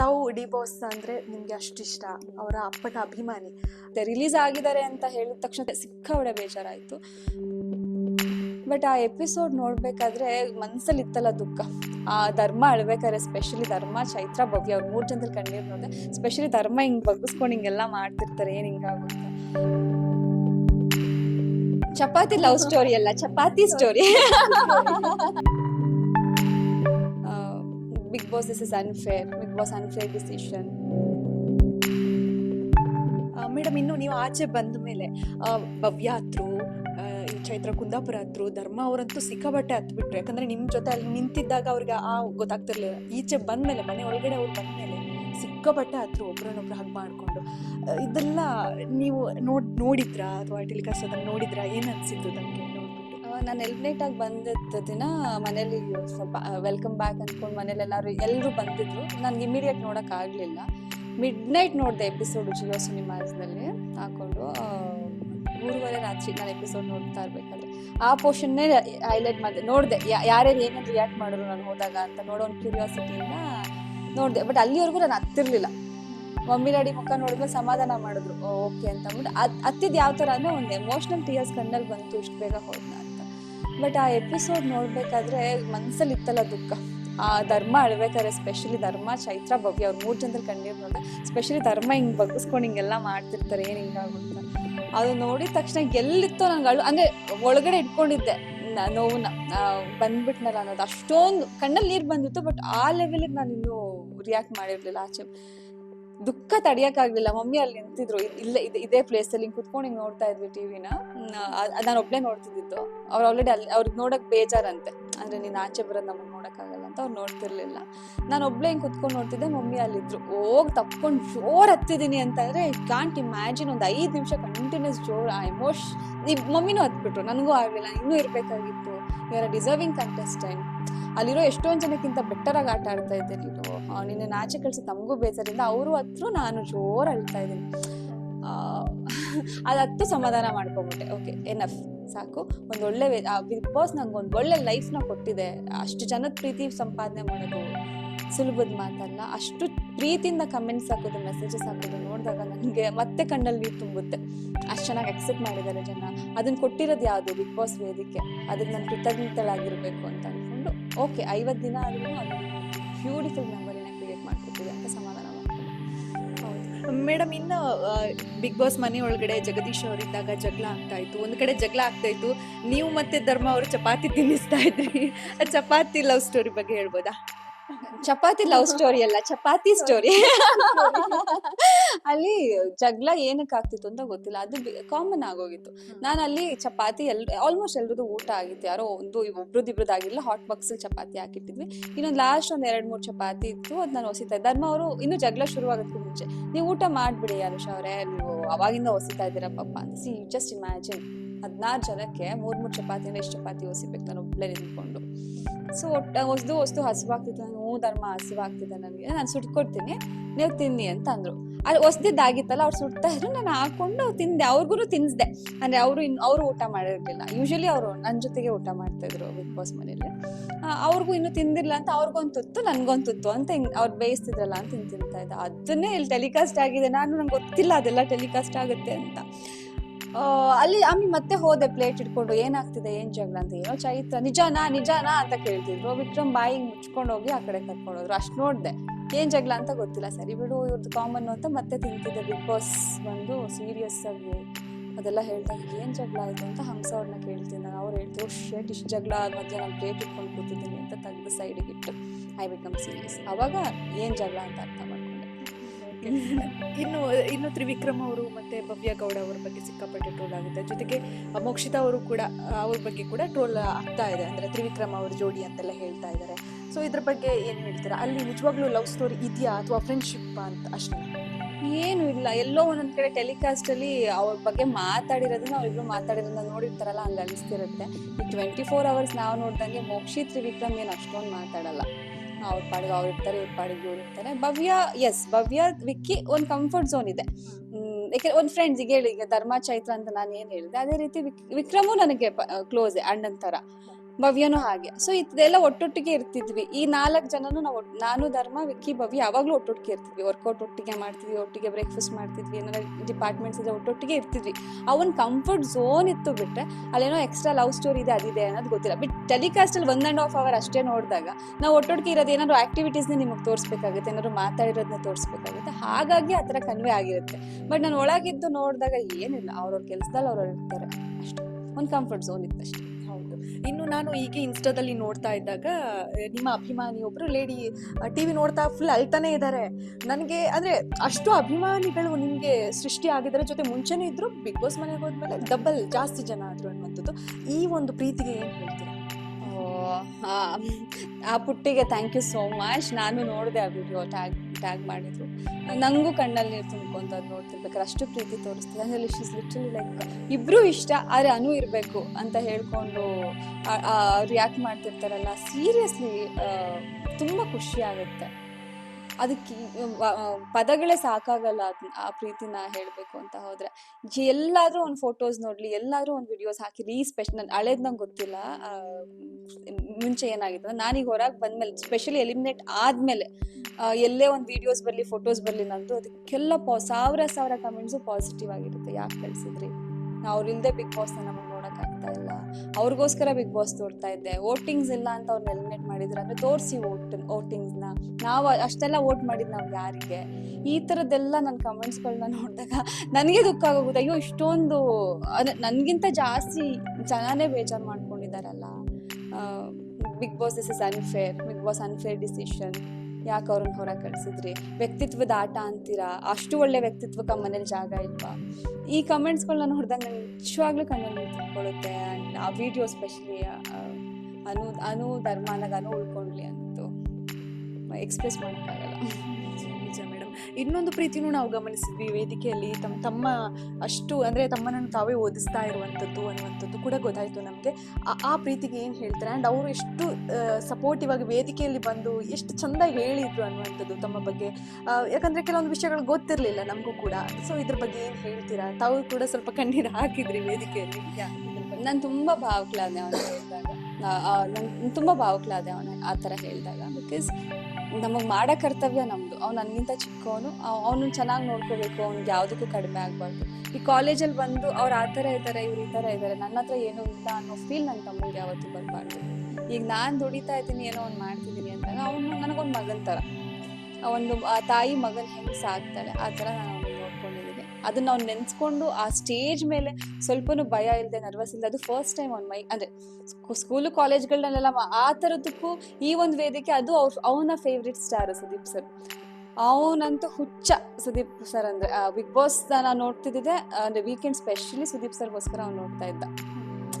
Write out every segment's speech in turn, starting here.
ತಾವು D boss ಅಂದ್ರೆ ನಿಮ್ಗೆ ಅಷ್ಟು ಇಷ್ಟ, ಅವರ ಅಪ್ಪಟ ಅಭಿಮಾನಿ. ರಿಲೀಸ್ ಆಗಿದ್ದಾರೆ ಅಂತ ಹೇಳಿದ ತಕ್ಷಣ ಸಿಕ್ಕಾಬಡೆ ಬೇಜಾರಾಯ್ತು. ಬಟ್ ಆ ಎಪಿಸೋಡ್ ನೋಡ್ಬೇಕಾದ್ರೆ ಮನ್ಸಲ್ಲಿ ಇತ್ತಲ್ಲ ದುಃಖ. ಆ ಧರ್ಮ ಅಳ್ಬೇಕಾದ್ರೆ ಸ್ಪೆಷಲಿ ಧರ್ಮ, ಚೈತ್ರ, ಭವ್ಯ, ಅವ್ರು ಮೂರ್ ಜನದಲ್ಲಿ ಕಣ್ಣೀರ್ ನೋಡಿದೆ ಸ್ಪೆಷಲಿ ಧರ್ಮ ಹಿಂಗ್ ಬಗ್ಗಿಸ್ಕೊಂಡು ಹಿಂಗೆಲ್ಲ ಮಾಡ್ತಿರ್ತಾರೆ, ಏನ್ ಹಿಂಗಾಗುತ್ತೆ? ಚಪಾತಿ ಲವ್ ಸ್ಟೋರಿ ಅಲ್ಲ, chapati story. Bigg Boss this is unfair Bigg Boss unfair decision madam, ಇನ್ನು ನೀವು ಆಚೆ ಬಂದ ಮೇಲೆ ಭವ್ಯ ಹತ್ರ ಚೈತ್ರ ಕುಂದಾಪುರ ಹತ್ರ, ಧರ್ಮ ಅವರಂತೂ ಸಿಕ್ಕಾಬಟ್ಟೆ ಹತ್ಬಿಟ್ರು. ಯಾಕಂದ್ರೆ ನಿಮ್ ಜೊತೆ ಅಲ್ಲಿ ನಿಂತಿದ್ದಾಗ ಅವ್ರಿಗೆ ಆ ಗೊತ್ತಾಗ್ತಿರ್ಲಿಲ್ಲ. ಈಚೆ ಬಂದ್ಮೇಲೆ, ಮನೆ ಒಳಗಡೆ ಅವ್ರು ಬಂದ್ಮೇಲೆ ಸಿಕ್ಕಾಬಟ್ಟೆ ಹತ್ರ ಒಬ್ರನ್ನೊಬ್ರು ಹಾಗೆ ಮಾಡಿಕೊಂಡು ಇದೆಲ್ಲ ನೀವು ನೋಡ್, ನೋಡಿದ್ರಾ? ಅಥವಾ ಟೆಲಿಕಾಸ್ಟ್ ಅದನ್ನು ನೋಡಿದ್ರಾ? ಏನು ಅನಿಸಿತ್ತು ನಮಗೆ ನೋಡ್ಬಿಟ್ಟು? ನಾನು ಆಗಿ ಬಂದಿದ್ದ ದಿನ ಮನೇಲಿ ಸ್ವಲ್ಪ ವೆಲ್ಕಮ್ ಬ್ಯಾಕ್ ಅಂದ್ಕೊಂಡು ಮನೇಲಿ ಎಲ್ಲರೂ ಎಲ್ಲರೂ ಬಂದಿದ್ರು. ನಾನು ಇಮಿಡಿಯೇಟ್ ನೋಡೋಕ್ಕಾಗಲಿಲ್ಲ ಮಿಡ್ ನೈಟ್ ನೋಡಿದೆ ಎಪಿಸೋಡ್ ಜಿಯೋ ಸಿನಿಮಾಸ್ನಲ್ಲಿ ಹಾಕೊಂಡು ಮೂರುವರೆ ರಾತ್ರಿ ನಾನು ಎಪಿಸೋಡ್ ನೋಡ್ತಾ ಇರಬೇಕಾದ್ರೆ. ಆ ಪೋರ್ಷನ್ನೇ ಹೈಲೈಟ್ ಮಾಡಿದೆ, ನೋಡಿದೆ ಯಾರ್ಯಾರು ಏನೇನು ರಿಯಾಕ್ಟ್ ಮಾಡಿದ್ರು ನಾನು ಹೋದಾಗ ಅಂತ ನೋಡೋ ಒಂದು ಕ್ಯೂರಿಯಾಸಿಟಿಯಿಂದ ನೋಡಿದೆ ಬಟ್ ಅಲ್ಲಿವರೆಗೂ ನಾನು ಹತ್ತಿರ್ಲಿಲ್ಲ. ಮಮ್ಮಿ ಡ್ಯಾಡಿ ಮುಖ ನೋಡಿದ್ಮೇಲೆ ಸಮಾಧಾನ ಮಾಡಿದ್ರು. ಓಕೆ ಅಂತ ಅಂದ್ಬಿಟ್ಟು, ಅದ್, ಹತ್ತಿದ್ ಯಾವ ಥರ ಅಂದರೆ ಒಂದು ಎಮೋಷ್ನಲ್ ಟಿಯರ್ಸ್ ಕಣ್ಣಲ್ಲಿ ಬಂತು, ಇಷ್ಟು ಬೇಗ ಹೋದ್ನ ಅಂತ. ಬಟ್ ಆ ಎಪಿಸೋಡ್ ನೋಡ್ಬೇಕಾದ್ರೆ ಮನ್ಸಲ್ಲಿ ಇತ್ತಲ್ಲ ದುಃಖ. ಆ ಧರ್ಮ ಅಳ್ಬೇಕಾದ್ರೆ ಸ್ಪೆಷಲಿ ಧರ್ಮ, ಚೈತ್ರ, ಭವ್ಯ, ಅವ್ರು ಮೂರು ಜನದಲ್ಲಿ ಕಣ್ಣೀರ್ ನೋಡಿದ್ರೆ ಸ್ಪೆಷಲಿ ಧರ್ಮ ಹಿಂಗ್ ಬಗ್ಗಿಸ್ಕೊಂಡು ಹಿಂಗೆಲ್ಲ ಮಾಡ್ತಿರ್ತಾರೆ, ಏನು ಹಿಂಗಾಗುತ್ತೆ ಅದು ನೋಡಿದ ತಕ್ಷಣ ಎಲ್ಲಿತ್ತೋ ನಂಗೆ ಅಳು, ಅಂದ್ರೆ ಒಳಗಡೆ ಇಟ್ಕೊಂಡಿದ್ದೆ. ನ- ನೋವನ್ನ ಬಂದ್ಬಿಟ್ನಲ್ಲ ಅನ್ನೋದು. ಅಷ್ಟೊಂದು ಕಣ್ಣಲ್ಲಿ ನೀರು ಬಂದಿತ್ತು ಬಟ್ ಆ ಲೆವೆಲಿಗೆ ನಾನು ಇನ್ನು ರಿಯಾಕ್ಟ್ ಮಾಡಿರ್ಲಿಲ್ಲ. ಆಚೆ ದುಃಖ ತಡಿಯಕ್ಕಾಗ್ಲಿಲ್ಲ ಮಮ್ಮಿ ಅಲ್ಲಿ ನಿಂತಿದ್ರು. ಇಲ್ಲ, ಇದೆ, ಇದೇ ಪ್ಲೇಸ್ ಅಲ್ಲಿ ಕುತ್ಕೊಂಡು ಹಿಂಗೆ ನೋಡ್ತಾ ಇದ್ವಿ ಟಿವಿನ ನಾನು ಒಬ್ಳೆ ನೋಡ್ತಿದ್ದಿದ್ದು. ಅವ್ರು ಆಲ್ರೆಡಿ ಅಲ್ಲಿ, ಅವ್ರಿಗೆ ನೋಡಕ್ ಬೇಜಾರಂತೆ. ಅಂದ್ರೆ ನೀನ್ ಆಚೆ ಬರೋದು ನಮಗೆ ನೋಡಕ್ಕಾಗಲ್ಲ ಅಂತ ಅವ್ರು ನೋಡ್ತಿರ್ಲಿಲ್ಲ. ನಾನು ಒಬ್ಳೆ ಹಿಂಗ್ ಕುತ್ಕೊಂಡು ನೋಡ್ತಿದ್ದೆ, ಮಮ್ಮಿ ಅಲ್ಲಿದ್ರು. ಹೋಗ್ ತಪ್ಕೊಂಡ್ ಜೋರ್ ಹತ್ತಿದೀನಿ ಅಂತಂದ್ರೆ ಐ ಕಾಂಟ್ ಇಮ್ಯಾಜಿನ್ ಒಂದು ಐದು ನಿಮಿಷ ಕಂಟಿನ್ಯೂಸ್ ಜೋರ್, ಆ ಈ ಮಮ್ಮಿನೂ ಹತ್ಬಿಟ್ರು. ನನಗೂ ಆಗ್ಲಿಲ್ಲ, ಇನ್ನೂ ಇರ್ಬೇಕಾಗಿತ್ತು. ಇವರ ಡಿಸರ್ವಿಂಗ್ ಕಂಟೆಸ್ಟೆಂಟ್ ಅಲ್ಲಿರೋ ಎಷ್ಟೊಂದ್ ಜನಕ್ಕಿಂತ ಬೆಟರ್ ಆಗಿ ಆಟ ಆಡ್ತಾ ಇದ್ದೆ ನೀನು ನಿನ್ನ ಆಚೆ ಕಳ್ಸಿ ತಮಗೂ ಬೇಜಾರಿಂದ ಅವರು ಹತ್ರ, ನಾನು ಜೋರ್ ಅಳ್ತಾ ಇದ್ದೀನಿ. ಅದು ಹತ್ತು ಸಮಾಧಾನ ಮಾಡ್ಕೊಂಬಿಟ್ಟೆ. ಓಕೆ ಎನಫ್ ಸಾಕು. ಒಂದು ಒಳ್ಳೆ ಬಿಗ್ ಬಾಸ್ ನಂಗೆ ಒಂದು ಒಳ್ಳೆ ಲೈಫ್ನ ಕೊಟ್ಟಿದೆ. ಅಷ್ಟು ಜನದ ಪ್ರೀತಿ ಸಂಪಾದನೆ ಮಾಡೋದು ಸುಲಭದ ಮಾತಲ್ಲ. ಅಷ್ಟು ಪ್ರೀತಿಯಿಂದ ಕಮೆಂಟ್ಸ್ ಹಾಕೋದು ಮೆಸೇಜಸ್ ಹಾಕೋದು ನೋಡಿದಾಗ ನನಗೆ ಮತ್ತೆ ಕಣ್ಣಲ್ಲಿ ನೀರು ತುಂಬುತ್ತೆ. ಅಷ್ಟು ಚೆನ್ನಾಗಿ ಅಕ್ಸೆಪ್ಟ್ ಮಾಡಿದ್ದಾರೆ ಜನ. ಅದನ್ನ ಕೊಟ್ಟಿರೋದು ಯಾವುದು? ಬಿಗ್ ಬಾಸ್ ವೇದಿಕೆ. ಅದಕ್ಕೆ ನಾನು ಕೃತಜ್ಞತೆಗಳಾಗಿರ್ಬೇಕು ಅಂತ ಅಂದ್ಕೊಂಡು ಓಕೆ ಐವತ್ತು ದಿನ ಆದ್ರೂ ಅದು ಬ್ಯೂಟಿಫುಲ್ ಮೆಮೊರಿನ ಕ್ರಿಯೇಟ್ ಮಾಡ್ಕೊಟ್ಟಿದೆ ಅಂತ ಸಮಾಧಾನ ಮೇಡಮ್, ಇನ್ನು ಬಿಗ್ ಬಾಸ್ ಮನೆ ಒಳಗಡೆ ಜಗದೀಶ್ ಅವರಿದ್ದಾಗ ಜಗಳ ಆಗ್ತಾ ಇತ್ತು. ಒಂದು ಕಡೆ ಜಗಳ ಆಗ್ತಾ ಇತ್ತು. ನೀವು ಮತ್ತೆ ಧರ್ಮ ಅವರು ಚಪಾತಿ ತಿನ್ನಿಸ್ತಾ ಇದ್ರಿ. ಚಪಾತಿ ಲವ್ ಸ್ಟೋರಿ ಬಗ್ಗೆ ಹೇಳ್ಬೋದಾ? ಚಪಾತಿ ಲವ್ ಸ್ಟೋರಿ ಅಲ್ಲ ಚಪಾತಿ ಸ್ಟೋರಿ ಅಲ್ಲಿ ಜಗಳ ಏನಕ್ಕೆ ಆಗ್ತಿತ್ತು ಅಂತ ಗೊತ್ತಿಲ್ಲ ಅದು ಕಾಮನ್ ಆಗೋಗಿತ್ತು. ನಾನು ಅಲ್ಲಿ ಚಪಾತಿ ಎಲ್ ಆಲ್ಮೋಸ್ಟ್ ಎಲ್ರದ್ದು ಊಟ ಆಗಿತ್ತು. ಯಾರೋ ಒಂದು ಒಬ್ರದ್ದು ಇಬ್ರದ್ದು ಆಗಿಲ್ಲ ಹಾಟ್ ಬಾಕ್ಸ್ ಚಪಾತಿ ಹಾಕಿಟ್ಟಿದ್ವಿ. ಇನ್ನೊಂದು ಲಾಸ್ಟ್ ಒಂದು ಎರಡು ಮೂರು ಚಪಾತಿ ಇತ್ತು ಅದು ನಾನು ಹೊಸಿತಾ ಇದ್ದೆ. ಧರ್ಮ ಅವರು ಇನ್ನು ಜಗಳ ಶುರುವಾಗೋದಕ್ಕೂ ಮುಂಚೆ ನೀವು ಊಟ ಮಾಡಿಬಿಡಿ ಅನುಷ ಅವರೇ ನೀವು ಅವಾಗಿಂದ ಹೊಸಿತಾ ಇದ್ದೀರಾ ಪಪ್ಪ ಅಂತ ಸಿ ಜಸ್ಟ್ ಇಮ್ಯಾಜಿನ್ ಹದಿನಾರು ಜನಕ್ಕೆ ಮೂರ್ ಮೂರು ಚಪಾತಿ ಎಷ್ಟು ಚಪಾತಿ ಒಸಿಬೇಕು ನಾನು ಒಬ್ಳೆ ನಿಂತ್ಕೊಂಡು. ಸೊ ಒಟ್ಟ ಹೊಸ್ದು ಹೊಸ್ದು ಹಸಿವಾಗ್ತಿತ್ತು. ನಾನು ಹ್ಞೂ ಧರ್ಮ, ಹಸಿವಾಗ್ತಿದೆ ನನಗೆ. ನಾನು ಸುಟ್ಕೊಡ್ತೀನಿ. ನೀವು ತಿನ್ನಿ ಅಂತ ಅಂದ್ರು. ಅಲ್ಲಿ ಹೊಸ್ದಿದ್ದಾಗಿತ್ತಲ್ಲ ಅವ್ರು ಸುಡ್ತಾ ಇದ್ರು. ನಾನು ಹಾಕೊಂಡು ತಿಂದೆ. ಅವ್ರಿಗೂ ತಿನ್ಸ್ದೆ. ಅಂದ್ರೆ ಅವರು ಇನ್, ಅವರು ಊಟ ಮಾಡಿರ್ಲಿಲ್ಲ. ಯೂಶಲಿ ಅವರು ನನ್ನ ಜೊತೆಗೆ ಊಟ ಮಾಡ್ತಾ ಇದ್ರು ಬಿಗ್ ಬಾಸ್ ಮನೇಲಿ ಅವ್ರಿಗೂ ಇನ್ನು ತಿಂದಿರ್ಲಿಲ್ಲ ಅಂತ ಅವ್ರಿಗೊಂದು ತುತ್ತು, ನನ್ಗೊಂದು ತುತ್ತು ಅಂತ ಹಿಂಗ್ ಅವ್ರು ಬೇಯಿಸ್ತಿದ್ರಲ್ಲ ಅಂತ ಹಿಂಗ್ ತಿಂತಾ ಇದ್ದ. ಅದನ್ನೇ ಇಲ್ಲಿ ಟೆಲಿಕಾಸ್ಟ್ ಆಗಿದೆ. ನಾನು ನಂಗೆ ಗೊತ್ತಿಲ್ಲ ಅದೆಲ್ಲ ಟೆಲಿಕಾಸ್ಟ್ ಆಗುತ್ತೆ ಅಂತ. ಅಲ್ಲಿ ಆಮೇಲೆ ಮತ್ತೆ ಹೋದೆ ಪ್ಲೇಟ್ ಇಟ್ಕೊಂಡು ಏನಾಗ್ತಿದೆ, ಏನ್ ಜಗಳ ಅಂತ, ಏನೋ ಚೈತ್ರ, ನಿಜಾನಾ ನಿಜಾನಾ ಅಂತ ಕೇಳ್ತಿದ್ರು. ವಿಕ್ರಮ್ ಬಾಯಿ ಮುಚ್ಕೊಂಡು ಹೋಗಿ ಆ ಕಡೆ ಕರ್ಕೊಂಡು ಹೋದ್ರು ಅಷ್ಟು ನೋಡ್ದೆ. ಏನ್ ಜಗಳ ಅಂತ ಗೊತ್ತಿಲ್ಲ. ಸರಿ ಬಿಡು ಇವ್ರದ್ದು ಕಾಮನ್ ಅಂತ ಮತ್ತೆ ತಿಂತಿದ್ದೆ ಬಿಗ್ ಬಾಸ್ ಬಂದು ಸೀರಿಯಸ್ ಆಗಿ. ಅದೆಲ್ಲ ಹೇಳ್ದಾಗ ಏನ್ ಜಗಳ ಆಯ್ತು ಅಂತ ಹಂಸ ಅವ್ರನ್ನ ಕೇಳ್ತೀನಿ. ನಾನು ಅವ್ರು ಹೇಳ್ತಿದ್ರು ಶೇಟ್ ಇಷ್ಟು ಜಗಳ ಆದ ಮಧ್ಯೆ ನಾನು ಪ್ಲೇಟ್ ಇಟ್ಕೊಂಡು ಕೂತಿದ್ದೀನಿ ಅಂತ ತೆಗೆದು ಸೈಡಿಗೆ ಇಟ್ಟು. ಐ ಬಿಕಮ್ ಸೀರಿಯಸ್ ಅವಾಗ ಏನ್ ಜಗಳ ಅಂತ ಅರ್ಥ ಮಾಡ್ಕೊಂಡೆ ಇನ್ನು ಇನ್ನು ತ್ರಿವಿಕ್ರಮ್ ಅವರು ಮತ್ತೆ ಭವ್ಯ ಗೌಡ ಅವರ ಬಗ್ಗೆ ಸಿಕ್ಕಾಪಟ್ಟೆ ಟ್ರೋಲ್ ಆಗುತ್ತೆ. ಜೊತೆಗೆ ಮೋಕ್ಷಿತಾ ಅವರು ಕೂಡ, ಅವ್ರ ಬಗ್ಗೆ ಕೂಡ ಟ್ರೋಲ್ ಆಗ್ತಾ ಇದೆ. ಅಂದ್ರೆ ತ್ರಿವಿಕ್ರಮ್ ಅವ್ರ ಜೋಡಿ ಅಂತೆಲ್ಲ ಹೇಳ್ತಾ ಇದ್ದಾರೆ. ಸೊ ಇದ್ರ ಬಗ್ಗೆ ಏನ್ ಹೇಳ್ತೀರಾ? ಅಲ್ಲಿ ನಿಜವಾಗ್ಲೂ ಲವ್ ಸ್ಟೋರಿ ಇದೆಯಾ ಅಥವಾ ಫ್ರೆಂಡ್ಶಿಪ್ ಅಂತ ಅಷ್ಟೇ? ಏನು ಇಲ್ಲ. ಎಲ್ಲೋ ಒಂದೊಂದ್ ಕಡೆ ಟೆಲಿಕಾಸ್ಟ್ ಅಲ್ಲಿ ಅವ್ರ ಬಗ್ಗೆ ಮಾತಾಡಿರೋದನ್ನ ಅವ್ರಿಬ್ರು ಮಾತಾಡಿರೋದನ್ನ ನೋಡಿರ್ತಾರಲ್ಲ, ಹಂಗ ಅನಿಸ್ತಿರುತ್ತೆ. ಈ ಟ್ವೆಂಟಿ ಫೋರ್ ಅವರ್ಸ್ ನಾವು ನೋಡ್ದಂಗೆ ಮೋಕ್ಷಿ, ತ್ರಿವಿಕ್ರಮ್ ಏನು ಅಷ್ಟೊಂದು ಮಾತಾಡಲ್ಲ. ಅವ್ರ ಪಾಡಿಗೆ ಅವ್ರು ಇರ್ತಾರೆ, ಇವ್ರ ಪಾಡಿಗೆ ಇವ್ರು ಇರ್ತಾರೆ. ಭವ್ಯ ಎಸ್ ಭವ್ಯ ವಿಕ್ಕಿ ಒಂದು ಕಂಫರ್ಟ್ ಝೋನ್ ಇದೆ. ಯಾಕೆ ಒಂದು ಫ್ರೆಂಡ್ಸ್ ಈಗ ಹೇಳಿ, ಈಗ ಧರ್ಮ ಚೈತ್ರ ಅಂತ ನಾನು ಏನು ಹೇಳಿದೆ, ಅದೇ ರೀತಿ ವಿಕ್- ವಿಕ್ರಮು ನನಗೆ ಕ್ಲೋಸ್ ಅಣ್ಣನ ತರ ಭವ್ಯನೂ ಹಾಗೆ. ಸೊ ಇದೆಲ್ಲ ಒಟ್ಟೊಟ್ಟಿಗೆ ಇರ್ತಿದ್ವಿ. ಈ ನಾಲ್ಕು ಜನನು ನಾವು ನಾನು, ಧರ್ಮ, ವಿಕ್ಕಿ, ಭವ್ಯ ಯಾವಾಗಲೂ ಒಟ್ಟೊಟ್ಟಿಗೆ ಇರ್ತಿದ್ವಿ. ವರ್ಕೌಟ್ ಒಟ್ಟಿಗೆ ಮಾಡ್ತಿದ್ವಿ, ಒಟ್ಟಿಗೆ ಬ್ರೇಕ್ಫಾಸ್ಟ್ ಮಾಡ್ತಿದ್ವಿ, ಏನಾರ ಡಿಪಾರ್ಟ್ಮೆಂಟ್ಸ್ ಇದೆ ಒಟ್ಟೊಟ್ಟಿಗೆ ಇರ್ತಿದ್ವಿ. ಅವನ್ ಕಂಫರ್ಟ್ ಝೋನ್ ಇತ್ತು ಬಿಟ್ರೆ ಅಲ್ಲೇನೋ ಎಕ್ಸ್ಟ್ರಾ ಲವ್ ಸ್ಟೋರಿ ಇದೆ, ಅದಿದೆ ಅನ್ನೋದು ಗೊತ್ತಿಲ್ಲ. ಬಿಟ್ ಟೆಲಿಕಾಸ್ಟಲ್ಲಿ ಒನ್ ಆ್ಯಂಡ್ ಆಫ್ ಅವರ್ ಅಷ್ಟೇ ನೋಡಿದಾಗ ನಾವು ಒಟ್ಟೊಟ್ಟಿಗೆ ಇರೋದು ಏನಾದ್ರು ಆಕ್ಟಿವಿಟೀಸ್ನ ನಿಮಗೆ ತೋರಿಸ್ಬೇಕಾಗುತ್ತೆ, ಏನಾದ್ರು ಮಾತಾಡಿರೋದನ್ನ ತೋರಿಸ್ಬೇಕಾಗುತ್ತೆ. ಹಾಗಾಗಿ ಆ ಥರ ಕನ್ವೆ ಆಗಿರುತ್ತೆ. ಬಟ್ ನಾನು ಒಳಗಿದ್ದು ನೋಡಿದಾಗ ಏನಿಲ್ಲ. ಅವ್ರವ್ರ ಕೆಲಸದಲ್ಲಿ ಅವ್ರವ್ರು ಇರ್ತಾರೆ. ಅಷ್ಟೇ. ಒಂದು ಕಂಫರ್ಟ್ ಝೋನ್ ಇತ್ತು ಅಷ್ಟೇ ಇನ್ನು ನಾನು ಈಗ ಇನ್ಸ್ಟಾದಲ್ಲಿ ನೋಡ್ತಾ ಇದ್ದಾಗ ನಿಮ್ಮ ಅಭಿಮಾನಿ ಒಬ್ರು, ಲೇಡಿ ಟಿವಿ ನೋಡ್ತಾ ಫುಲ್ ಅಳ್ತಾನೆ ಇದ್ದಾರೆ ನನಗೆ, ಅಂದ್ರೆ ಅಷ್ಟು ಅಭಿಮಾನಿಗಳು ನಿಮಗೆ ಸೃಷ್ಟಿ ಆಗಿದ್ದಾರೆ ಜೊತೆ ಮುಂಚೆನೇ ಇದ್ದರು ಬಿಗ್ ಬಾಸ್ ಮನೆಗೆ ಹೋದ್ಮೇಲೆ ಡಬಲ್ ಜಾಸ್ತಿ ಜನ ಆದ್ರು ಅನ್ನುವಂಥದ್ದು. ಈ ಒಂದು ಪ್ರೀತಿಗೆ ಏನು ಹೇಳ್ತೀರಾ? ಆ, ಪುಟ್ಟಿಗೆ ಥ್ಯಾಂಕ್ ಯು ಸೋ ಮಚ್ ನಾನು ನೋಡಿದೆ ಆ ವಿಡಿಯೋ ಟ್ಯಾಗ್ ಟ್ಯಾಗ್ ಮಾಡಿದ್ರು. ನಂಗೂ ಕಣ್ಣಲ್ಲಿ ನೀರು ತುಂಬ್ಕೊಂತ ನೋಡ್ತಿರ್ಬೇಕಾದ್ರೆ ಅಷ್ಟು ಪ್ರೀತಿ ತೋರಿಸ್ತಿದೆ. ಅಂದ್ರೆ ಇಸ್ ಲಿಟ್ರಲಿ ಲೈಕ್ ಇಬ್ರು ಇಷ್ಟ ಆದ್ರೆ ಅನು ಇರಬೇಕು ಅಂತ ಹೇಳ್ಕೊಂಡು ರಿಯಾಕ್ಟ್ ಮಾಡ್ತಿರ್ತಾರಲ್ಲ. ಸೀರಿಯಸ್ಲಿ ತುಂಬ ಖುಷಿ ಆಗುತ್ತೆ. ಅದಕ್ಕೆ ಪದಗಳೇ ಸಾಕಾಗಲ್ಲ ಅದನ್ನ ಆ ಪ್ರೀತಿನ ಹೇಳಬೇಕು ಅಂತ ಹೋದ್ರೆ. ಎಲ್ಲಾದ್ರೂ ಒಂದು ಫೋಟೋಸ್ ನೋಡಲಿ, ಎಲ್ಲಾದ್ರೂ ಒಂದು ವಿಡಿಯೋಸ್ ಹಾಕಿ ರೀ ಸ್ಪೆಷಲ್ ನನ್ ಹಳೇದ್ ನಂಗೆ ಗೊತ್ತಿಲ್ಲ ಮುಂಚೆ ಏನಾಗಿತ್ತು, ನಾನೀಗ ಹೊರಗೆ ಬಂದ್ಮೇಲೆ ಸ್ಪೆಷಲಿ ಎಲಿಮಿನೇಟ್ ಆದ್ಮೇಲೆ ಎಲ್ಲೇ ಒಂದು ವಿಡಿಯೋಸ್ ಬರಲಿ ಫೋಟೋಸ್ ಬರಲಿ ನಂದು, ಅದಕ್ಕೆಲ್ಲ ಪಾ, ಸಾವಿರ ಸಾವಿರ ಕಮೆಂಟ್ಸು ಪಾಸಿಟಿವ್ ಆಗಿರುತ್ತೆ, ಯಾಕೆ ಕಳ್ಸಿದ್ರಿ? ನಾವು ಅವ್ರಿಲ್ದೆ ಬಿಗ್ ಬಾಸ್ನ ನಮಗೆ ನೋಡಕ್ ಆಗ್ತಾ ಇಲ್ಲ. ಅವ್ರಿಗೋಸ್ಕರ ಬಿಗ್ ಬಾಸ್ ತೋರ್ತಾ ಇದ್ದೆ. ವೋಟಿಂಗ್ಸ್ ಇಲ್ಲ ಅಂತ ಅವ್ರನ್ನ ಎಲಿಮಿನೇಟ್ ಮಾಡಿದ್ರು ಅಂದ್ರೆ ತೋರಿಸಿ ವೋಟ್, ವೋಟಿಂಗ್ಸ್ನ. ನಾವು ಅಷ್ಟೆಲ್ಲ ವೋಟ್ ಮಾಡಿದ್ ನಾವು ಯಾರಿಗೆ? ಈ ಥರದ್ದೆಲ್ಲ ನನ್ನ ಕಮೆಂಟ್ಸ್ಗಳನ್ನ ನೋಡಿದಾಗ ನನಗೆ ದುಃಖ ಆಗೋಗುತ್ತೆ. ಅಯ್ಯೋ, ಇಷ್ಟೊಂದು ನನ್ಗಿಂತ ನನಗಿಂತ ಜಾಸ್ತಿ ಜನನೇ ಬೇಜಾರು ಮಾಡ್ಕೊಂಡಿದ್ದಾರಲ್ಲ. Bigg Boss this is unfair Bigg Boss unfair decision ಯಾಕೆ ಅವ್ರನ್ನ ಹೊರಗೆ ಕಳಿಸಿದ್ರಿ? ವ್ಯಕ್ತಿತ್ವದ ಆಟ ಅಂತೀರಾ? ಅಷ್ಟು ಒಳ್ಳೆ ವ್ಯಕ್ತಿತ್ವಕ್ಕೆ ಮನೇಲಿ ಜಾಗ ಇಲ್ವಾ? ಈ ಕಮೆಂಟ್ಸ್ಗಳನ್ನ ನಾನು ಹೊಡೆದಂಗೆ ನಿಜವಾಗ್ಲೂ ಕಣ್ಣಲ್ಲಿ ತಿಳ್ಕೊಳ್ಳುತ್ತೆ ಆ್ಯಂಡ್ ಆ ವಿಡಿಯೋ ಸ್ಪೆಷಲಿ ಅನು ಅನು ಧರ್ಮ ಅನ್ನೋದು ಅನು ಉಳ್ಕೊಂಡ್ಲಿ ಅಂತು. ಎಕ್ಸ್ಪ್ರೆಸ್ ಮಾಡೋಕ್ಕಾಗಲ್ಲ ಇನ್ನೊಂದು ಪ್ರೀತಿನೂ ನಾವು ಗಮನಿಸಿದ್ವಿ. ವೇದಿಕೆಯಲ್ಲಿ ತಮ್ಮ ತಮ್ಮ ಅಷ್ಟು, ಅಂದರೆ ತಮ್ಮನನ್ನು ತಾವೇ ಓದಿಸ್ತಾ ಇರುವಂಥದ್ದು ಅನ್ನುವಂಥದ್ದು ಕೂಡ ಗೊತ್ತಾಯಿತು ನಮಗೆ. ಆ ಪ್ರೀತಿಗೆ ಏನು ಹೇಳ್ತಾರೆ? ಆ್ಯಂಡ್ ಅವರು ಎಷ್ಟು ಸಪೋರ್ಟಿವ್ ಆಗಿ ವೇದಿಕೆಯಲ್ಲಿ ಬಂದು ಎಷ್ಟು ಚಂದ ಹೇಳಿದ್ರು ಅನ್ನುವಂಥದ್ದು ತಮ್ಮ ಬಗ್ಗೆ. ಯಾಕಂದರೆ ಕೆಲವೊಂದು ವಿಷಯಗಳು ಗೊತ್ತಿರಲಿಲ್ಲ ನಮಗೂ ಕೂಡ. ಸೊ ಇದ್ರ ಬಗ್ಗೆ ಏನು ಹೇಳ್ತೀರಾ? ತಾವು ಕೂಡ ಸ್ವಲ್ಪ ಕಣ್ಣೀರು ಹಾಕಿದ್ರಿ ವೇದಿಕೆಯಲ್ಲಿ. ನಾನು ತುಂಬ ಭಾವಕ್ಲಾದೆ ಅವನು ಹೇಳಿದಾಗ ನಾನು ತುಂಬ ಭಾವಕ್ಲಾದೆ ಅವನು ಆ ಥರ ಹೇಳಿದಾಗ. ಬಿಕಾಸ್ ನಮಗೆ ಮಾಡೋ ಕರ್ತವ್ಯ ನಮ್ಮದು ಅವ್ನು ನನಗಿಂತ ಚಿಕ್ಕವನು ಅವನು ಚೆನ್ನಾಗಿ ನೋಡ್ಕೋಬೇಕು, ಅವ್ನಿಗೆ ಯಾವುದಕ್ಕೂ ಕಡಿಮೆ ಆಗಬಾರ್ದು. ಈ ಕಾಲೇಜಲ್ಲಿ ಬಂದು ಅವ್ರು ಆ ಥರ ಇದ್ದಾರೆ ಇವ್ರು ಈ ಥರ ಇದ್ದಾರೆ ನನ್ನ ಹತ್ರ ಏನೂ ಇಲ್ಲ ಅನ್ನೋ ಫೀಲ್ ನನ್ನ ತಮ್ಮಿಗೆ ಯಾವತ್ತೂ ಬರಬಾರ್ದು. ಈಗ ನಾನು ದುಡಿತಾ ಇದ್ದೀನಿ, ಏನೋ ಒಂದು ಮಾಡ್ತಿದ್ದೀನಿ ಅಂತ ಅವನು ನನಗೊಂದು ಮಗನ ಥರ ಒಂದು ಆ ತಾಯಿ ಮಗನ ಹೆಂಗೆ ಸಾಕ್ತಾಳೆ, ಆ ಥರ ನಾನು ಅದನ್ನ ಅವ್ನು ನೆನೆಸ್ಕೊಂಡು ಆ ಸ್ಟೇಜ್ ಮೇಲೆ ಸ್ವಲ್ಪನೂ ಭಯ ಇಲ್ಲದೆ ನರ್ವಸ್ ಇಲ್ಲದೆ ಅದು ಫಸ್ಟ್ ಟೈಮ್ ಅವ್ನ ಮೈ, ಅಂದರೆ ಸ್ಕೂಲು ಕಾಲೇಜ್ಗಳನ್ನೆಲ್ಲ ಆ ಥರದಕ್ಕೂ ಈ ಒಂದು ವೇದಿಕೆ, ಅದು ಅವ್ರ, ಅವನ ಫೇವ್ರೆಟ್ ಸ್ಟಾರ್ ಸುದೀಪ್ ಸರ್. ಅವನಂತೂ ಹುಚ್ಚ ಸುದೀಪ್ ಸರ್ ಅಂದರೆ ಬಿಗ್ ಬಾಸ್ ನಾನು ನೋಡ್ತಿದ್ದೆ ಅಂದರೆ ವೀಕೆಂಡ್ ಸ್ಪೆಷಲಿ ಸುದೀಪ್ ಸರ್ಗೋಸ್ಕರ ಅವ್ನು ನೋಡ್ತಾ ಇದ್ದ.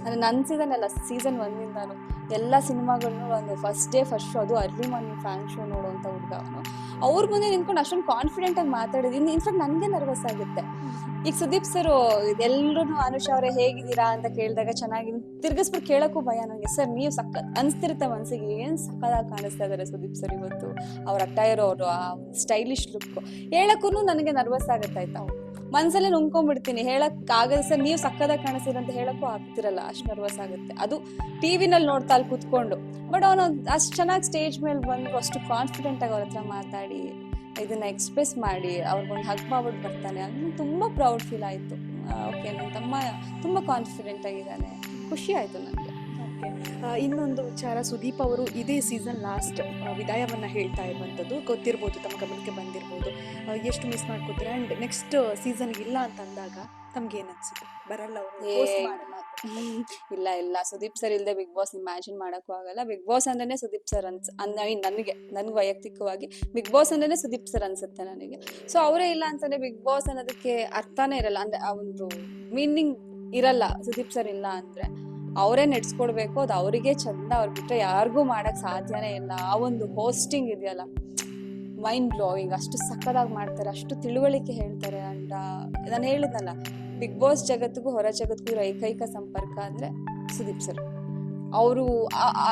ಅಂದರೆ ನನ್ನ ಸೀಸನ್ ಅಲ್ಲ, ಸೀಸನ್ ಒಂದಿಂದಾನು. ಎಲ್ಲ ಸಿನಿಮಾಗಳನ್ನು ಒಂದು ಫಸ್ಟ್ ಡೇ ಫಸ್ಟ್ ಶೋ ಅದು ಅರ್ಲಿ ಮಾರ್ನಿಂಗ್ ಫ್ಯಾನ್ ಶೋ ನೋಡುವಂಥ ಹುಡುಗ ಅವನು. ಅವ್ರ ಮುಂದೆ ನಿಂತ್ಕೊಂಡು ಅಷ್ಟೊಂದು ಕಾನ್ಫಿಡೆಂಟ್ ಆಗಿ ಮಾತಾಡಿದ್ದೀನಿ ಇನ್ಫ್ಯಾಕ್ಟ್ ನನಗೆ ನರ್ವಸ್ ಆಗುತ್ತೆ. ಈಗ ಸುದೀಪ್ ಸರ್ ಎಲ್ಲರೂ ಅನುಷ್ ಅವರೇ ಹೇಗಿದ್ದೀರಾ ಅಂತ ಕೇಳಿದಾಗ ಚೆನ್ನಾಗಿ ತಿರ್ಗಿಸ್ಬಿಟ್ಟು ಕೇಳೋಕ್ಕೂ ಭಯ ನನಗೆ ಸರ್ ನೀವು ಸಕ್ಕ ಅನಿಸ್ತಿರುತ್ತೆ ಮನಸ್ಸಿಗೆ ಏನು ಸಕ್ಕದಾಗಿ ಕಾಣಿಸ್ತಾ ಇದ್ದಾರೆ ಸುದೀಪ್ ಸರ್ ಇವತ್ತು? ಅವ್ರ ಅಟ್ಟೈರ್ ಅವರು, ಆ ಸ್ಟೈಲಿಶ್ ಲುಕ್ ಹೇಳಕ್ಕೂ ನನಗೆ ನರ್ವಸ್ ಆಗುತ್ತೆ ಆಯ್ತಾ ಮನ್ಸಲ್ಲೇ ನುಂಗ್ಕೊಂಡ್ಬಿಡ್ತೀನಿ. ಹೇಳಕ್ ಆಗಲ್ಲ ಸರ್, ನೀವು ಸಕ್ಕದ ಕಾಣಿಸ್ತೀರ ಅಂತ ಹೇಳಕ್ಕೂ ಆಗ್ತಿರಲ್ಲ. ಅಷ್ಟು ನರ್ವಸ್ ಆಗುತ್ತೆ. ಅದು ಟಿವಿನಲ್ಲಿ ನೋಡ್ತಾ ಅಲ್ಲಿ ಕುತ್ಕೊಂಡು. ಬಟ್ ಅವನು ಅಷ್ಟು ಚೆನ್ನಾಗಿ ಸ್ಟೇಜ್ ಮೇಲೆ ಬಂದು ಅಷ್ಟು ಕಾನ್ಫಿಡೆಂಟ್ ಆಗಿ ಅವ್ರ ಹತ್ರ ಮಾತಾಡಿ, ಇದನ್ನ ಎಕ್ಸ್ಪ್ರೆಸ್ ಮಾಡಿ, ಅವ್ರಿಗೊಂದು ಹಗ್ ಮಾಡ್ಬಿಟ್ಟು ಬರ್ತಾನೆ. ಅದು ತುಂಬ ಪ್ರೌಡ್ ಫೀಲ್ ಆಯಿತು. ಓಕೆ ನನ್ನ ತಮ್ಮ ತುಂಬ ಕಾನ್ಫಿಡೆಂಟ್ ಆಗಿದ್ದಾನೆ. ಖುಷಿ ಆಯಿತು ನನಗೆ ಇನ್ನೊಂದು ವಿಚಾರ ಸುದೀಪ್ ಅವರು ಇದೇ ಸೀಸನ್ ಲಾಸ್ಟ್ ವಿದಾಯವನ್ನ ಹೇಳ್ತಾ ಇರುವಂಥದ್ದು. ಗೊತ್ತಿರ್ಬೋದು ತಮ್ಮ ಗಮನಕ್ಕೆ ಬಂದಿರ್ಬೋದು. ಎಷ್ಟು ಮಿಸ್ ಮಾಡ್ಕೋತಾರೆ? ಆ್ಯಂಡ್ ನೆಕ್ಸ್ಟ್ ಸೀಸನ್ ಇಲ್ಲ ಅಂತ ಅಂದಾಗ ತಮ್ಗೆ ಏನು ಅನ್ಸುತ್ತೆ ಬರಲ್ಲ ಇಲ್ಲ ಇಲ್ಲ. ಸುದೀಪ್ ಸರ್ ಇಲ್ಲದೆ ಬಿಗ್ ಬಾಸ್ ಇಮ್ಯಾಜಿನ್ ಮಾಡೋಕ್ಕೂ ಆಗಲ್ಲ. ಬಿಗ್ ಬಾಸ್ ಅಂದ್ರೆ ಸುದೀಪ್ ಸರ್ ಅನ್ಸ್ ಅನ್ I ನನಗೆ ನನಗೆ ವೈಯಕ್ತಿಕವಾಗಿ ಬಿಗ್ ಬಾಸ್ ಅಂದ್ರೆ ಸುದೀಪ್ ಸರ್ ಅನ್ಸುತ್ತೆ ನನಗೆ. ಸೊ ಅವರೇ ಇಲ್ಲ ಅಂತಂದ್ರೆ ಬಿಗ್ ಬಾಸ್ ಅನ್ನೋದಕ್ಕೆ ಅರ್ಥನೇ ಇರಲ್ಲ. ಅಂದ್ರೆ ಆ ಒಂದು ಮೀನಿಂಗ್ ಇರಲ್ಲ ಸುದೀಪ್ ಸರ್ ಇಲ್ಲ ಅಂದ್ರೆ. ಅವರೇ ನಡ್ಸ್ಕೊಡ್ಬೇಕು, ಅದು ಅವರಿಗೆ ಚಂದ ಅವ್ರ ಬಿಟ್ಟರೆ ಯಾರಿಗೂ ಮಾಡಕ್ ಸಾಧ್ಯನೇ ಇಲ್ಲ. ಆ ಒಂದು ಹೋಸ್ಟಿಂಗ್ ಇದೆಯಲ್ಲ ಮೈಂಡ್ ಬ್ಲೋಯಿಂಗ್ ಅಷ್ಟು ಸಕ್ಕದಾಗಿ ಮಾಡ್ತಾರೆ, ಅಷ್ಟು ತಿಳುವಳಿಕೆ ಹೇಳ್ತಾರೆ ಅಂತ ನಾನು ಹೇಳಿದ್ನಲ್ಲ ಬಿಗ್ ಬಾಸ್ ಜಗತ್ತಿಗೂ ಹೊರ ಜಗತ್ತಿಗೂ ಏಕೈಕ ಸಂಪರ್ಕ ಅಂದ್ರೆ ಸುದೀಪ್ ಸರ್ ಅವರು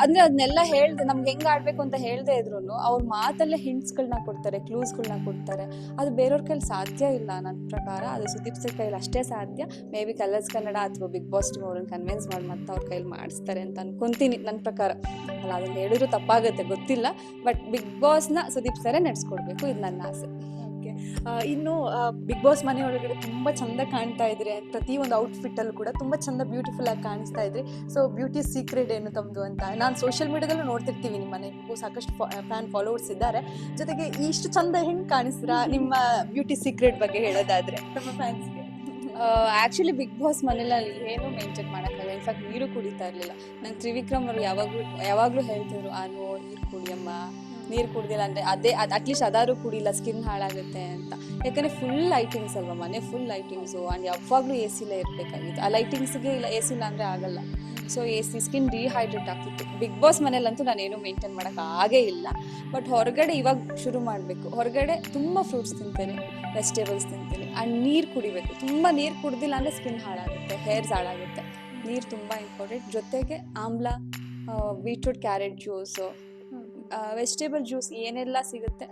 ಅಂದ್ರೆ ಅದನ್ನೆಲ್ಲ ಹೇಳ್ದೆ, ನಮ್ಗೆ ಹೆಂಗ್ ಆಡ್ಬೇಕು ಅಂತ ಹೇಳ್ದೆ ಇದ್ರು ಅವ್ರ ಮಾತಲ್ಲೇ ಹಿಂಟ್ಸ್ಗಳನ್ನ ಕೊಡ್ತಾರೆ ಕ್ಲೂಸ್ಗಳನ್ನ ಕೊಡ್ತಾರೆ. ಅದು ಬೇರೆಯವ್ರ ಕೈಲಿ ಸಾಧ್ಯ ಇಲ್ಲ ನನ್ನ ಪ್ರಕಾರ. ಅದು ಸುದೀಪ್ ಸರ್ ಕೈಲಿ ಅಷ್ಟೇ ಸಾಧ್ಯ. ಮೇ ಬಿ ಕಲರ್ಸ್ ಕನ್ನಡ ಅಥವಾ ಬಿಗ್ ಬಾಸ್ ಅವ್ರನ್ನ ಕನ್ವಿನ್ಸ್ ಮಾಡಿ ಮತ್ತೆ ಅವ್ರ ಕೈಲಿ ಮಾಡಿಸ್ತಾರೆ ಅಂತ ಅನ್ಕೊಂತೀನಿ ನನ್ನ ಪ್ರಕಾರ. ಅಲ್ಲ ಅದನ್ನ ಹೇಳಿದ್ರು ತಪ್ಪಾಗುತ್ತೆ, ಗೊತ್ತಿಲ್ಲ. ಬಟ್ ಬಿಗ್ ಬಾಸ್ನ ಸುದೀಪ್ ಸರೇ ನಡೆಸ್ಕೊಡ್ಬೇಕು, ಇದು ನನ್ನ ಆಸೆ. ಇನ್ನು ಬಿಗ್ ಬಾಸ್ ಮನೆ ಒಳಗಡೆ ತುಂಬ ಚಂದ ಕಾಣ್ತಾ ಇದ್ರಿ ಒಂದು ಔಟ್ಫಿಟ್ ಅಲ್ಲೂ ಕೂಡ ತುಂಬ ಚಂದ ಬ್ಯೂಟಿಫುಲ್ ಆಗಿ ಕಾಣಿಸ್ತಾ ಇದ್ರಿ ಸೊ ಬ್ಯೂಟಿ ಸೀಕ್ರೆಟ್ ಏನು ತಮ್ಮದು ಅಂತ. ನಾನು ಸೋಷಿಯಲ್ ಮೀಡಿಯಾದಲ್ಲೂ ನೋಡ್ತಿರ್ತೀವಿ ನಿಮ್ಮ ಮನೆಗೂ ಸಾಕಷ್ಟು ಫ್ಯಾನ್ ಫಾಲೋವರ್ಸ್ ಇದ್ದಾರೆ. ಜೊತೆಗೆ ಇಷ್ಟು ಚಂದ ಹೆಂಗ್ ಕಾಣಿಸ್ತೀರಾ ನಿಮ್ಮ ಬ್ಯೂಟಿ ಸೀಕ್ರೆಟ್ ಬಗ್ಗೆ ಹೇಳೋದಾದ್ರೆ, ನಮ್ಮ ಫ್ಯಾನ್ಸ್ಗೆ ಆಕ್ಚುಲಿ ಬಿಗ್ ಬಾಸ್ ಮನೇಲಿ ಏನು ಮೇಂಟೈನ್ ಮಾಡೋಕ್ಕಾಗಲ್ಲ. ಇನ್ಫ್ಯಾಕ್ಟ್ ನೀರು ಕುಡಿತಾ ಇರಲಿಲ್ಲ. ನಂಗೆ ತ್ರಿವಿಕ್ರಮ್ ಅವರು ಯಾವಾಗಲೂ ಯಾವಾಗಲೂ ಹೇಳ್ತಿದ್ರು, ಆ, ನೀರು ಕುಡಿಯಮ್ಮ. ನೀರು ಕುಡ್ದಿಲ್ಲ ಅಂದರೆ ಅದೇ ಅಟ್ಲೀಸ್ಟ್ ಅದಾದ್ರೂ ಕುಡಿಲ್ಲ ಸ್ಕಿನ್ ಹಾಳಾಗುತ್ತೆ ಅಂತ. ಯಾಕಂದ್ರೆ ಫುಲ್ ಲೈಟಿಂಗ್ಸ್ ಅಲ್ವಾ ಮನೆ? ಫುಲ್ ಲೈಟಿಂಗ್ಸು ಆ್ಯಂಡ್ ಯಾವಾಗಲೂ ಎ ಸಿಲೇ ಇರಬೇಕಾಗಿತ್ತು. ಆ ಲೈಟಿಂಗ್ಸ್ಗೆ ಇಲ್ಲ ಎ ಸಿಲ್ಲ ಅಂದರೆ ಆಗಲ್ಲ. So A C skin dehydrate ಆಗ್ತಿತ್ತು. ಬಿಗ್ ಬಾಸ್ ಮನೇಲಂತೂ ನಾನೇನು ಮೇಂಟೈನ್ ಮಾಡೋಕೆ ಆಗೇ ಇಲ್ಲ. ಬಟ್ ಹೊರಗಡೆ ಇವಾಗ ಶುರು ಮಾಡಬೇಕು. ಹೊರಗಡೆ ತುಂಬ ಫ್ರೂಟ್ಸ್ ತಿಂತೇನೆ ವೆಜಿಟೇಬಲ್ಸ್ ತಿಂತೀನಿ. ಆ್ಯಂಡ್ ನೀರು ಕುಡಿಬೇಕು. ತುಂಬ ನೀರು ಕುಡ್ದಿಲ್ಲ ಅಂದರೆ ಸ್ಕಿನ್ ಹಾಳಾಗುತ್ತೆ ಹೇರ್ಸ್ ಹಾಳಾಗುತ್ತೆ. ನೀರು ತುಂಬ ಇಂಪಾರ್ಟೆಂಟ್ ಜೊತೆಗೆ ಆಮ್ಲ beetroot carrot juice vegetable juice ಏನೆಲ್ಲ ಸಿಗುತ್ತೆ,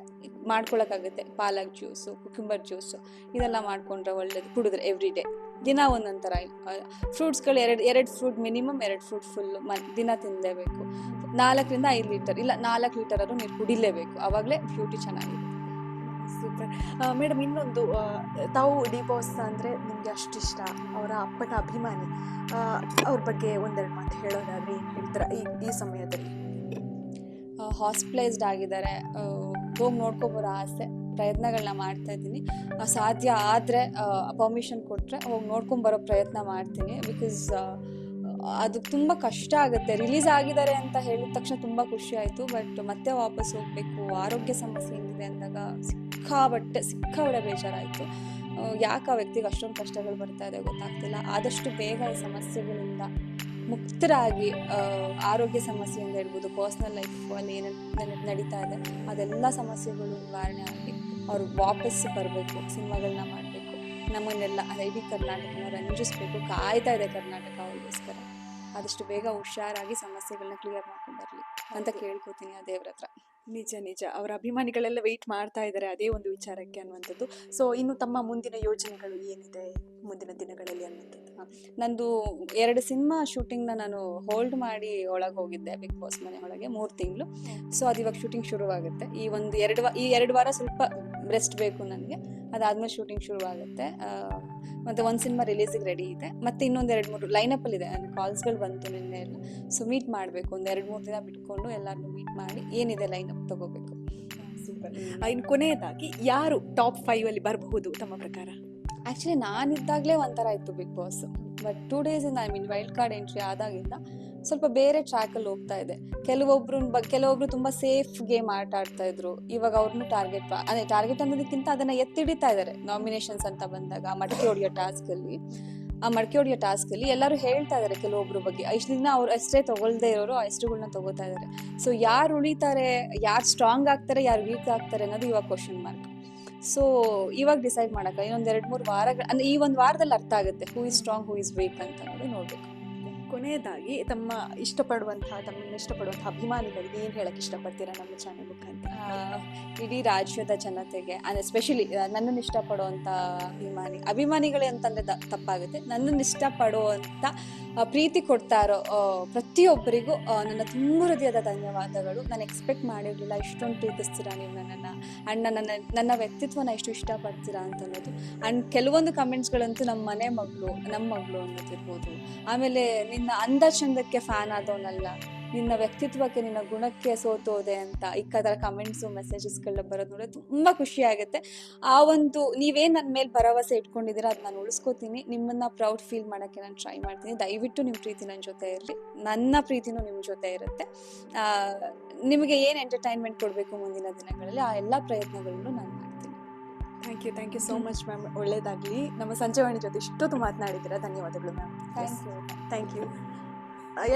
ಮಾಡ್ಕೊಳಕ್ಕಾಗುತ್ತೆ. ಪಾಲಕ್ ಜ್ಯೂಸು ಕುಕ್ಯುಂಬರ್ ಜ್ಯೂಸು ಇದೆಲ್ಲ ಮಾಡ್ಕೊಂಡ್ರೆ ಒಳ್ಳೇದು, ಕುಡಿದ್ರೆ ಎವ್ರಿ ಡೇ ದಿನ ಒಂದೊಂದು ಥರ ಫ್ರೂಟ್ಸ್ಗಳು ಎರಡು ಎರಡು ಫ್ರೂಟ್ ಮಿನಿಮಮ್ ಎರಡು ಫ್ರೂಟ್ ಫುಲ್ಲು ಮ, ದಿನ ತಿನ್ನಲೇಬೇಕು ನಾಲ್ಕರಿಂದ ಐದು ಲೀಟರ್ ಇಲ್ಲ ನಾಲ್ಕು ಲೀಟರ್ ಆದರೂ ನೀರು ಕುಡಿಲೇಬೇಕು. ಆವಾಗಲೇ ಬ್ಯೂಟಿ ಚೆನ್ನಾಗಿದೆ. ಸೂಪರ್ ಮೇಡಮ್ ಇನ್ನೊಂದು ತಾವು ಡಿ ಬಾಸ್ ಅಂದರೆ ನಿಮಗೆ ಅಷ್ಟು ಇಷ್ಟ, ಅವರ ಅಪ್ಪಟ ಅಭಿಮಾನಿ. ಅವ್ರ ಬಗ್ಗೆ ಒಂದೆರಡು ಮಾತು ಹೇಳೋದಾದರೆ ಏನು ಹೇಳ್ತಾರೆ? ಈ ಈ ಸಮಯದಲ್ಲಿ. ಹಾಸ್ಪಿಟಲೈಸ್ಡ್ ಆಗಿದ್ದಾರೆ. ಹೋಗಿ ನೋಡ್ಕೊಬರೋ ಆಸೆ ಪ್ರಯತ್ನಗಳನ್ನ ಮಾಡ್ತಾ ಇದ್ದೀನಿ. ಸಾಧ್ಯ ಆದರೆ ಪರ್ಮಿಷನ್ ಕೊಟ್ಟರೆ ಹೋಗಿ ನೋಡ್ಕೊಂಬರೋ ಪ್ರಯತ್ನ ಮಾಡ್ತೀನಿ. ಬಿಕಾಸ್ ಅದು ತುಂಬ ಕಷ್ಟ ಆಗುತ್ತೆ. ರಿಲೀಸ್ ಆಗಿದ್ದಾರೆ ಅಂತ ಹೇಳಿದ ತಕ್ಷಣ ತುಂಬ ಖುಷಿ ಆಯಿತು. ಬಟ್ ಮತ್ತೆ ವಾಪಸ್ ಹೋಗಬೇಕು, ಆರೋಗ್ಯ ಸಮಸ್ಯೆ ಏನಿದೆ ಅಂದಾಗ ಸಿಕ್ಕಾಬಟ್ಟೆ ಸಿಕ್ಕಾಬಟ್ಟೆ ಬೇಜಾರಾಯಿತು. ಯಾಕೆ ಆ ವ್ಯಕ್ತಿಗೆ ಅಷ್ಟೊಂದು ಕಷ್ಟಗಳು ಬರ್ತಾ ಇದೆ ಗೊತ್ತಾಗ್ತಿಲ್ಲ. ಆದಷ್ಟು ಬೇಗ ಈ ಸಮಸ್ಯೆಗಳಿಂದ ಮುಕ್ತರಾಗಿ ಆರೋಗ್ಯ ಸಮಸ್ಯೆಯಿಂದ ಇರ್ಬೋದು ಪರ್ಸ್ನಲ್ ಅಲ್ಲಿ ಏನೇನು ನಡೀತಾ ಇದೆ, ಅದೆಲ್ಲ ಸಮಸ್ಯೆಗಳು ನಿವಾರಣೆ ಆಗಿ ಅವರು ವಾಪಸ್ ಬರಬೇಕು ಸಿನಿಮಾಗಳನ್ನ ಮಾಡಬೇಕು. ನಮ್ಮನ್ನೆಲ್ಲ ಹೈವಿ ಇಡೀ ಕರ್ನಾಟಕನ ರಂಜಿಸ್ಬೇಕು, ಕಾಯ್ತಾ ಇದೆ ಕರ್ನಾಟಕ ಅವ್ರಿಗೋಸ್ಕರ. ಆದಷ್ಟು ಬೇಗ ಹುಷಾರಾಗಿ ಸಮಸ್ಯೆಗಳನ್ನ ಕ್ಲಿಯರ್ ಮಾಡ್ಕೊಂಡು ಬರಲಿ ಅಂತ ಕೇಳ್ಕೊತೀನಿ ಆ ದೇವ್ರ ಹತ್ರ ನಿಜ ನಿಜ. ಅವರ ಅಭಿಮಾನಿಗಳೆಲ್ಲ ವೆಯ್ಟ್ ಮಾಡ್ತಾ ಇದ್ದಾರೆ ಅದೇ ಒಂದು ವಿಚಾರಕ್ಕೆ ಅನ್ನುವಂಥದ್ದು. ಸೊ ಇನ್ನು ತಮ್ಮ ಮುಂದಿನ ಯೋಜನೆಗಳು ಏನಿದೆ ಮುಂದಿನ ದಿನಗಳಲ್ಲಿ ಅನ್ನುವಂಥದ್ದು? ನಂದು ಎರಡು ಸಿನಿಮಾ ಶೂಟಿಂಗ್ನ ನಾನು ಹೋಲ್ಡ್ ಮಾಡಿ ಒಳಗೆ ಹೋಗಿದ್ದೆ ಬಿಗ್ ಬಾಸ್ ಮನೆ ಒಳಗೆ ಮೂರು ತಿಂಗಳು. ಸೊ ಅದು ಇವಾಗ ಶೂಟಿಂಗ್ ಶುರುವಾಗುತ್ತೆ. ಈ ಒಂದು ಎರಡು ಈ ಎರಡು ವಾರ ಸ್ವಲ್ಪ ರೆಸ್ಟ್ ಬೇಕು ನನಗೆ. ಅದಾದ್ಮೇಲೆ ಶೂಟಿಂಗ್ ಶುರುವಾಗುತ್ತೆ. ಮತ್ತು ಮತ್ತೆ ಒಂದು ಸಿನಿಮಾ ರಿಲೀಸಿಗೆ ರೆಡಿ ಇದೆ. ಮತ್ತೆ ಇನ್ನೊಂದು ಎರಡು ಮೂರು ಲೈನಪ್ಪಲ್ಲಿ ಇದೆ. ನನ್ನ ಕಾಲ್ಸ್ಗಳು ಬಂತು ನಿನ್ನೆ ಎಲ್ಲ. ಸೊ ಮೀಟ್ ಮಾಡಬೇಕು. ಒಂದು ಎರಡು ಮೂರು ದಿನ ಬಿಟ್ಕೊಂಡು ಎಲ್ಲರನ್ನೂ ಮೀಟ್ ಮಾಡಿ ಏನಿದೆ ಲೈನಪ್ ತಗೋಬೇಕು. ಸೂಪರ್ ಇನ್ನು ಕೊನೆಯದಾಗಿ ಯಾರು ಟಾಪ್ ಫೈವ್ ಅಲ್ಲಿ ಬರಬಹುದು ತಮ್ಮ ಪ್ರಕಾರ? ಆ್ಯಕ್ಚುಲಿ ನಾನಿದ್ದಾಗಲೇ ಒಂಥರ ಇತ್ತು ಬಿಗ್ ಬಾಸ್ ಬಟ್ ಟೂ ಇಂದ I mean wild card entry ಆದಾಗಿಂದ ಸ್ವಲ್ಪ ಬೇರೆ ಟ್ರ್ಯಾಕಲ್ಲಿ ಹೋಗ್ತಾ ಇದೆ. ಕೆಲವೊಬ್ರು ಕೆಲವೊಬ್ರು ತುಂಬಾ ಸೇಫ್ ಗೇಮ್ ಆಟ ಆಡ್ತಾ ಇದ್ರು. ಇವಾಗ ಅವ್ರನ್ನೂ ಟಾರ್ಗೆಟ್ ಅದೇ ಟಾರ್ಗೆಟ್ ಅನ್ನೋದಕ್ಕಿಂತ ಅದನ್ನ ಎತ್ತಿಡಿತಾ ಇದ್ದಾರೆ ನಾಮಿನೇಷನ್ಸ್ ಅಂತ ಬಂದಾಗ ಮಡಕೆ ಹೊಡೆಯೋ ಟಾಸ್ಕಲ್ಲಿ ಆ ಮಡಕೆ ಹೊಡೆಯೋ ಟಾಸ್ಕಲ್ಲಿ ಎಲ್ಲರೂ ಹೇಳ್ತಾ ಇದ್ದಾರೆ ಕೆಲವೊಬ್ರು ಬಗ್ಗೆ. ಇಷ್ಟು ದಿನ ಅವ್ರು ಅಷ್ಟೇ ತಗೊಳ್ದೇ ಇರೋರು ಅಷ್ಟುಗಳನ್ನ ತಗೋತಾ ಇದ್ದಾರೆ ಸೊ ಯಾರು ಉಳಿತಾರೆ, ಯಾರು ಸ್ಟ್ರಾಂಗ್ ಆಗ್ತಾರೆ, ಯಾರು ವೀಕ್ ಆಗ್ತಾರೆ ಅನ್ನೋದು ಇವಾಗ ಕ್ವಶನ್ ಮಾರ್ಕ್ ಸೊ ಇವಾಗ ಡಿಸೈಡ್ ಮಾಡಕ್ಕ ಇನ್ನೊಂದು ಎರಡು ಮೂರು ವಾರಗಳ, ಅಂದ್ರೆ ಈ ಒಂದು ವಾರದಲ್ಲಿ ಅರ್ಥ ಆಗುತ್ತೆ. Who is strong who is weak ಅಂತ ನೋಡಿ ನೋಡ್ಬೇಕು. ಕೊನೆಯದಾಗಿ ತಮ್ಮ ಇಷ್ಟಪಡುವಂತಹ, ತಮ್ಮನ್ನು ಇಷ್ಟಪಡುವಂತಹ ಅಭಿಮಾನಿಗಳಿಗೆ ಏನು ಹೇಳಕ್ಕೆ ಇಷ್ಟಪಡ್ತೀರಾ ನಮ್ಮ ಚಾನೆಲ್ ಮುಖಾಂತರ? ಇಡೀ ರಾಜ್ಯದ ಜನತೆಗೆ ಅಂದ್ರೆ ಸ್ಪೆಷಲಿ ನನ್ನನ್ನು ಇಷ್ಟಪಡುವಂತ ಅಭಿಮಾನಿ, ಅಭಿಮಾನಿಗಳೇ ಅಂತಂದ್ರೆ ತಪ್ಪಾಗುತ್ತೆ. ನನ್ನನ್ನು ಇಷ್ಟಪಡುವಂಥ ಪ್ರೀತಿ ಕೊಡ್ತಾ ಇರೋ ಪ್ರತಿಯೊಬ್ಬರಿಗೂ ನನ್ನ ತುಂಬ ಹೃದಯದ ಧನ್ಯವಾದಗಳು. ನಾನು ಎಕ್ಸ್ಪೆಕ್ಟ್ ಮಾಡಿರಲಿಲ್ಲ ಇಷ್ಟೊಂದು ಪ್ರೀತಿಸ್ತೀರಾ ನೀವು ನನ್ನನ್ನು. ಅಣ್ಣ, ನನ್ನ ನನ್ನ ವ್ಯಕ್ತಿತ್ವನ ಎಷ್ಟು ಇಷ್ಟಪಡ್ತೀರಾ ಅಂತ ಅನ್ನೋದು ಆ್ಯಂಡ್ ಕೆಲವೊಂದು ಕಮೆಂಟ್ಸ್ಗಳಂತೂ ನಮ್ಮ ಮನೆ ಮಗಳು ನಮ್ಮ ಮಗಳು ಅನ್ನೋದಿರ್ಬೋದು. ಆಮೇಲೆ ನಿನ್ನ ಅಂದ ಚಂದಕ್ಕೆ ಫ್ಯಾನ್ ಆದವನಲ್ಲ. ನಿನ್ನ ವ್ಯಕ್ತಿತ್ವಕ್ಕೆ, ನಿನ್ನ ಗುಣಕ್ಕೆ ಸೋತೋದೆ ಅಂತ ಇಕ್ಕದರ ಕಮೆಂಟ್ಸು ಮೆಸೇಜಸ್ಗಳೆಲ್ಲ ಬರೋದು ನೋಡಿದ್ರೆ ತುಂಬ ಖುಷಿ ಆಗುತ್ತೆ. ಆ ಒಂದು ನೀವೇನು ನನ್ನ ಮೇಲೆ ಭರವಸೆ ಇಟ್ಕೊಂಡಿದ್ದೀರಾ ಅದು ನಾನು ಉಳಿಸ್ಕೋತೀನಿ. ನಿಮ್ಮನ್ನ ಪ್ರೌಡ್ ಫೀಲ್ ಮಾಡೋಕ್ಕೆ ನಾನು ಟ್ರೈ ಮಾಡ್ತೀನಿ. ದಯವಿಟ್ಟು ನಿಮ್ಮ ಪ್ರೀತಿ ನನ್ನ ಜೊತೆ ಇರಲಿ. ನನ್ನ ಪ್ರೀತಿನೂ ನಿಮ್ಮ ಜೊತೆ ಇರುತ್ತೆ. ನಿಮಗೆ ಏನು ಎಂಟರ್ಟೈನ್ಮೆಂಟ್ ಕೊಡಬೇಕು ಮುಂದಿನ ದಿನಗಳಲ್ಲಿ? ಆ ಎಲ್ಲ ಪ್ರಯತ್ನಗಳನ್ನು ನಾನು thank you thank you so much ma'am ಒಳ್ಳೇದಾಗಲಿ. ನಮ್ಮ ಸಂಜೆವಾಣಿ ಜೊತೆ ಇಷ್ಟೊತ್ತು ಮಾತನಾಡಿದ್ದೀರಾ ಧನ್ಯವಾದಗಳು ma'am thank you thank you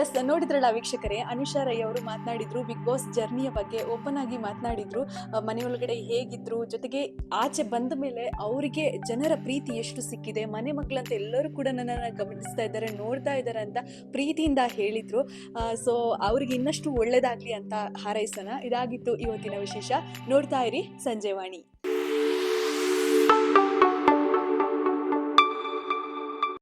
yes ನೋಡಿದ್ರಲ್ಲ ವೀಕ್ಷಕರೇ ಅನುಷಾ ರೈ ಅವರು ಮಾತನಾಡಿದ್ರು ಬಿಗ್ ಬಾಸ್ ಜರ್ನಿಯ ಬಗ್ಗೆ ಓಪನ್ ಆಗಿ ಮಾತನಾಡಿದ್ರು. ಮನೆ ಮನೆಯೊಳಗಡೆ ಹೇಗಿದ್ರು ಜೊತೆಗೆ ಆಚೆ ಬಂದ ಮೇಲೆ ಅವರಿಗೆ ಜನರ ಪ್ರೀತಿ ಎಷ್ಟು ಸಿಕ್ಕಿದೆ ಮನೆ ಮಕ್ಕಳಂತ ಎಲ್ಲರೂ ಕೂಡ ನನ್ನನ್ನು ಗಮನಿಸ್ತಾ ಇದ್ದಾರೆ ನೋಡ್ತಾ ಇದ್ದಾರೆ ಅಂತ ಪ್ರೀತಿಯಿಂದ ಹೇಳಿದ್ರು. ಸೊ ಅವ್ರಿಗೆ ಇನ್ನಷ್ಟು ಒಳ್ಳೆಯದಾಗಲಿ ಅಂತ ಹಾರೈಸೋಣ. ಇದಾಗಿತ್ತು ಇವತ್ತಿನ ವಿಶೇಷ. ನೋಡ್ತಾ ಇರಿ ಸಂಜೆವಾಣಿ